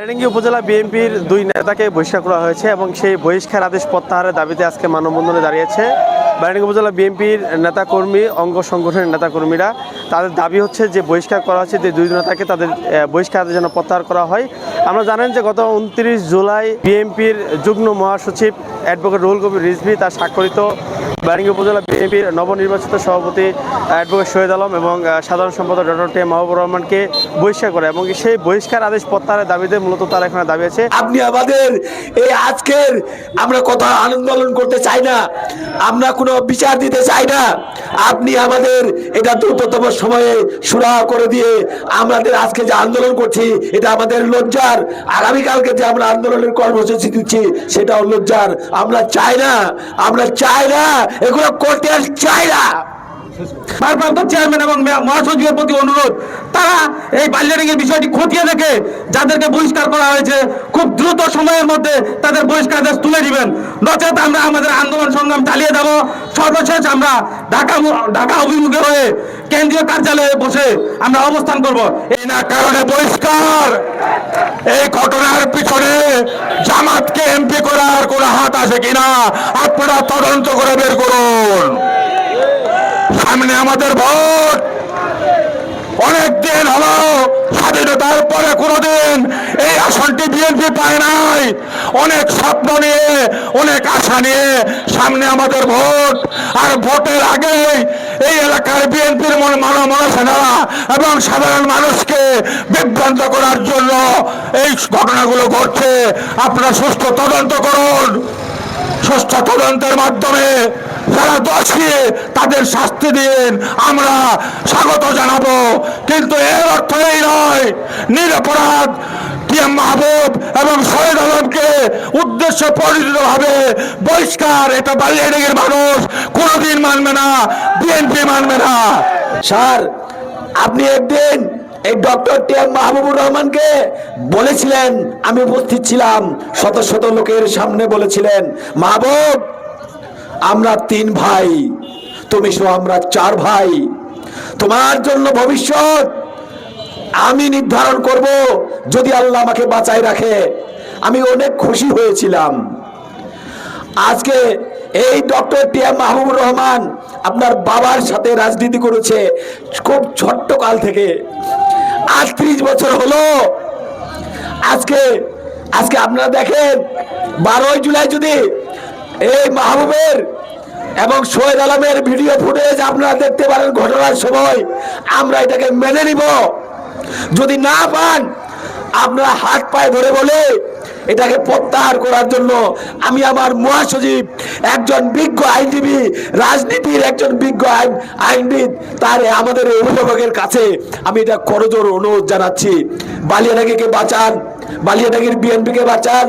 রেডিঙ্গি উপজেলা বিএনপির দুই নেতাকে বহিষ্কার করা হয়েছে এবং সেই বহিষ্কার আদেশ প্রত্যাহারের দাবিতে আজকে মানববন্ধনে দাঁড়িয়েছে। বারানীগঞ্জ উপজেলা বিএনপির নেতাকর্মী, অঙ্গ সংগঠনের নেতাকর্মীরা। তাদের দাবি হচ্ছে যে বহিষ্কার করা হচ্ছে যে দুই নেতাকে তাদের বহিষ্কার আদেশ যেন প্রত্যাহার করা হয়। আমরা জানেন যে গত উনত্রিশ জুলাই বিএনপির যুগ্ম মহাসচিব অ্যাডভোকেট রুহুল কবির রিজভি তার স্বাক্ষরিত বারিঙ্গি উপজেলা বিএনপির নবনির্বাচিত সভাপতি অ্যাডভোকেট শহীদ আলম এবং সাধারণ সম্পাদক ডক্টর টি এম মাহবুবুর রহমানকে বহিষ্কার করে এবং সেই বহিষ্কার আদেশ প্রত্যাহারের দাবিতে মূলত তারা এখানে দাবি আছে। আপনি আমাদের এই আজকের আমরা কথা আন্দোলন করতে চাই না, আমরা কোনো বিচার দিতে চাই না। আপনি আমাদের এটা দ্রুততম সময়ে সুরাহা করে দিয়ে আমাদের আজকে যে আন্দোলন করছি, এটা আমাদের লজ্জার। আগামীকালকে যে আমরা আন্দোলনের কর্মসূচি দিচ্ছি, সেটাও লজ্জার। আমরা চাই না, আমরা চাই না এগুলো করতে আর চাই না। ভারপ্রাপ্ত চেয়ারম্যান এবং মহাসচিবের প্রতি অনুরোধ, তারা এই বাল্যারিংয়ের বিষয়টি খতিয়ে দেখে যাদেরকে বহিষ্কার করা হয়েছে, খুব দ্রুত সময়ের মধ্যে তাদের বহিষ্কার তুলে দিবেন। নচেত আমরা আমাদের আন্দোলন সংগ্রাম চালিয়ে যাব। সর্বশেষ আমরা ঢাকা ঢাকা অভিমুখে হয়ে কেন্দ্রীয় কার্যালয়ে বসে আমরা অবস্থান করব। এই না কারণে বহিষ্কার। এই ঘটনার পিছনে জামাতকে এমপি করার কোনো হাত আছে কিনা? আপনারা তদন্ত করে বের করুন। সামনে আমাদের ভোট। অনেক দিন হলো স্বাধীনতার পরে কোনোদিন এই আসনটি বিএনপি পায় নাই। অনেক স্বপ্ন নিয়ে, অনেক আশা নিয়ে সামনে আমাদের ভোট। আর ভোটের আগেই এই এলাকার বিএনপির মন মানব মনসেনারা এবং সাধারণ মানুষকে বিভ্রান্ত করার জন্য এই ঘটনাগুলো ঘটছে। আপনারা সুস্থ তদন্ত করুন। সুষ্ঠু তদন্তের মাধ্যমে যারা দোষী, তাদের শাস্তি দিন। আমরা স্বাগত জানাব। কিন্তু এর অর্থ এই নয়। নিরপরাধ মাহবুব এবং শহীদ আলমকে উদ্দেশ্য পরিচিত হবে বহিষ্কার। এটা বালিয়াডিগের মানুষ কোনোদিন মানবে না, বিএনপি মানবে না। স্যার, আপনি একদিন এই ডক্টর টি এম মাহবুবুর রহমানকে বলেছিলেন, আমি উপস্থিত ছিলাম, শত শত লোকের সামনে বলেছিলেন, মাহবুব, আমরা তিন ভাই, তুমি সহ আমরা চার ভাই। তোমার জন্য ভবিষ্যৎ আমি নির্ধারণ করব যদি আল্লাহ আমাকে বাঁচাই রাখে। আমি অনেক খুশি হয়েছিলাম। আজকে এই doctor T M Mahbubur Rahman আপনার বাবার সাথে রাজনীতি করেছে খুব ছোট্ট কাল থেকে। আজ ত্রিশ বছর হলো। আজকে আজকে আপনারা দেখেন, বারোই জুলাই যদি এই মাহবুবের এবং শহীদ আলমের ভিডিও ফুটেজ আপনারা দেখতে পারেন ঘটনার সময়, আমরা এটাকে মেনে নিব। যদি না পান, আপনারা হাত পায়ে ধরে বলে এটাকে প্রত্যাহার করার জন্য আমি আমার মহাসচিব, একজন বিজ্ঞ আইনজীবী, রাজনীতির একজন বিজ্ঞ আইন, আইনবিদ, তার আমাদের অভিভাবকের কাছে আমি এটা করজোর অনুরোধ জানাচ্ছি। বালিয়াটাকে বাঁচান? বালিয়াটাকে বিএনপিকে বাঁচান?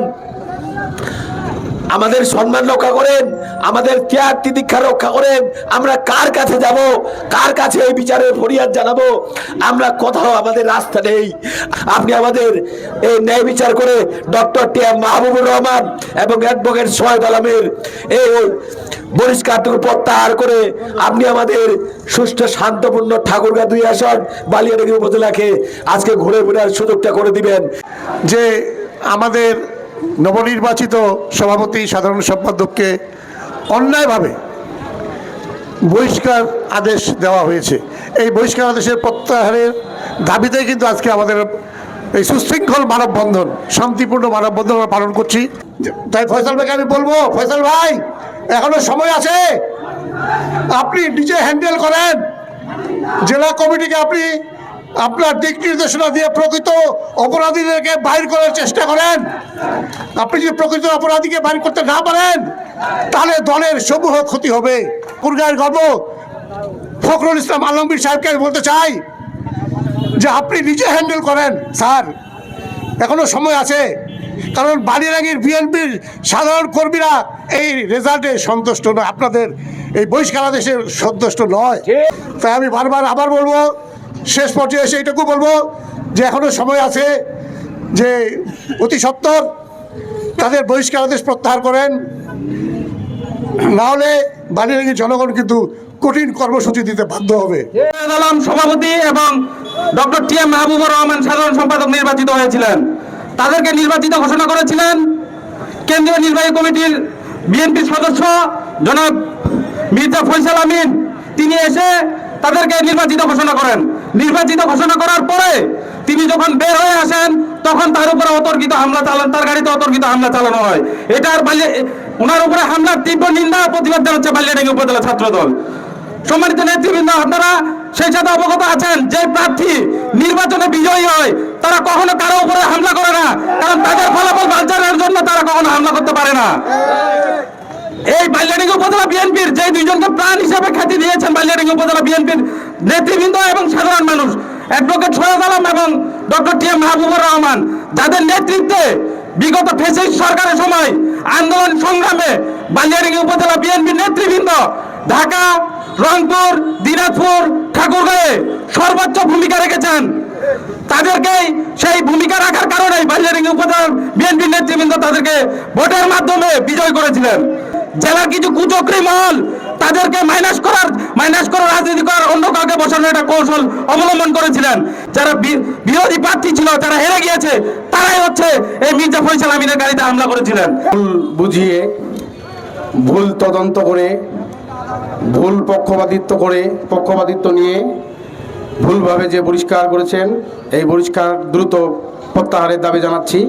আমাদের সম্মান রক্ষা করেন, আমাদের ত্যাগ তিদীক্ষা রক্ষা করেন। আমরা কার কাছে যাব? কার কাছে এই বিচারের ফরিয়াদ জানাব? আমরা কোথাও আমাদের রাস্তা নেই। আপনি আমাদের এই ন্যায় বিচার করে doctor T M Mahbubur Rahman এবং অ্যাডভোকেট সোহেদ আলমের এই বহিষ্কারটুকু প্রত্যাহার করে আপনি আমাদের সুষ্ঠু শান্তপূর্ণ ঠাকুরগা দুই আসন বালিয়াডাঙ্গি উপজেলাকে আজকে ঘুরে ঘুরার সুযোগটা করে দিবেন। যে আমাদের নবনির্বাচিত সভাপতি, সাধারণ সম্পাদককে অন্যায়ভাবে বহিষ্কার আদেশ দেওয়া হয়েছে। এই বহিষ্কার আদেশের প্রত্যাহারের দাবিতে কিন্তু আজকে আমাদের এই সুশৃঙ্খল মানববন্ধন, শান্তিপূর্ণ মানববন্ধন আমরা পালন করছি। তাই ফয়সাল ভাইকে আমি বলব, ফয়সাল ভাই, এখনও সময় আছে? আপনি নিজে হ্যান্ডেল করেন। জেলা কমিটিকে আপনি আপনার দিক নির্দেশনা দিয়ে প্রকৃত অপরাধীদেরকে বাইর করার চেষ্টা করেন। আপনি যদি প্রকৃত অপরাধীকে বাইর করতে না পারেন তাহলে দলের সমূহ ক্ষতি হবে। কুরগাঁয়ের গর্ব ফখরুল ইসলাম আলমগীর সাহেবকে বলতে চাই যে আপনি নিজে হ্যান্ডেল করেন স্যার। এখনও সময় আছে কারণ বালিরাগির বিএনপির সাধারণ কর্মীরা এই রেজাল্টে সন্তুষ্ট নয় আপনাদের এই বহিষ্কারাদেশের সন্তুষ্ট নয়। তাই আমি বারবার আবার বলব শেষ পর্যায়ে এসে এইটুকু বলব যে এখনও সময় আছে যে অতি সত্বর তাদের বহিষ্কারাদেশ প্রত্যাহার করেন। নাহলে বালিরাগির জনগণ কিন্তু কঠিন কর্মসূচি দিতে বাধ্য হবে। সভাপতি এবং doctor T M Mahbubur Rahman সাধারণ সম্পাদক নির্বাচিত হয়েছিলেন। তাদেরকে নির্বাচিত ঘোষণা করেছিলেন। কেন্দ্রীয় নির্বাহী কমিটির বিএনপি সদস্য জনাব মির্জা ফৈসাল আমিন, তিনি এসে তাদেরকে নির্বাচিত ঘোষণা করেন। নির্বাচিত ঘোষণা করার পরে তিনি যখন বের হয়ে আসেন, তখন তার উপরে অতর্কিত হামলা চালান তার গাড়িতে অতর্কিত হামলা চালানো হয়। এটার বাল্যে ওনার উপরে হামলার তীব্র নিন্দা প্রতিবাদ জানাচ্ছে বালিয়াডাঙ্গি উপজেলা ছাত্রদল। সম্মানিত নেতৃবৃন্দ, আপনারা সেই সাথে অবগত আছেন যে প্রার্থী নির্বাচনে বিজয়ী হয়, তারা কখনো কারও উপরে হামলা করে না। কারণ তাদের ফলাফল বাঞ্চানোর জন্য তারা কখনো হামলা করতে পারে না। এই বাল্যাডিঙ্গি উপজেলা বিএনপির যে দুইজনকে প্রাণ হিসাবে খ্যাতি দিয়েছেন বাল্যাডিঙ্গি উপজেলা বিএনপির নেতৃবৃন্দ এবং সাধারণ মানুষ অ্যাডভোকেট সৈয়দ আলম এবং doctor T M Mahbubur Rahman, যাদের নেতৃত্বে বিগত ফেসিস সরকারের সময় আন্দোলন সংগ্রামে বালিয়াডিঙ্গি উপজেলা বিএনপির নেতৃবৃন্দ ঢাকা, রংপুর, দিনাজপুর, ঠাকুরগাঁয়ে সর্বোচ্চ ভূমিকা রেখেছেন। তাদেরকে সেই ভূমিকা রাখার কারণে বালিয়াডিঙ্গি উপজেলার বিএনপি নেতৃবৃন্দ তাদেরকে ভোটের মাধ্যমে বিজয় করেছিলেন। জেলার কিছু কুচক্রী মহল তাদেরকে মাইনাস করার মাইনাস করার রাজনীতি করার অন্য কাউকে বসানোর একটা কৌশল অবলম্বন করেছিলেন। যারা বিরোধী প্রার্থী ছিল যারা হেরে গিয়েছে তারাই হচ্ছে এই মির্জা ফৈসাল আমিনের গাড়িতে হামলা করেছিলেন। ভুল বুঝিয়ে ভুল তদন্ত করে ভুল পক্ষপাতিত্ব করে পক্ষপাতিত্ব নিয়ে ভুলভাবে যে বহিষ্কার করেছেন এই বহিষ্কার দ্রুত প্রত্যাহারের দাবি জানাচ্ছি।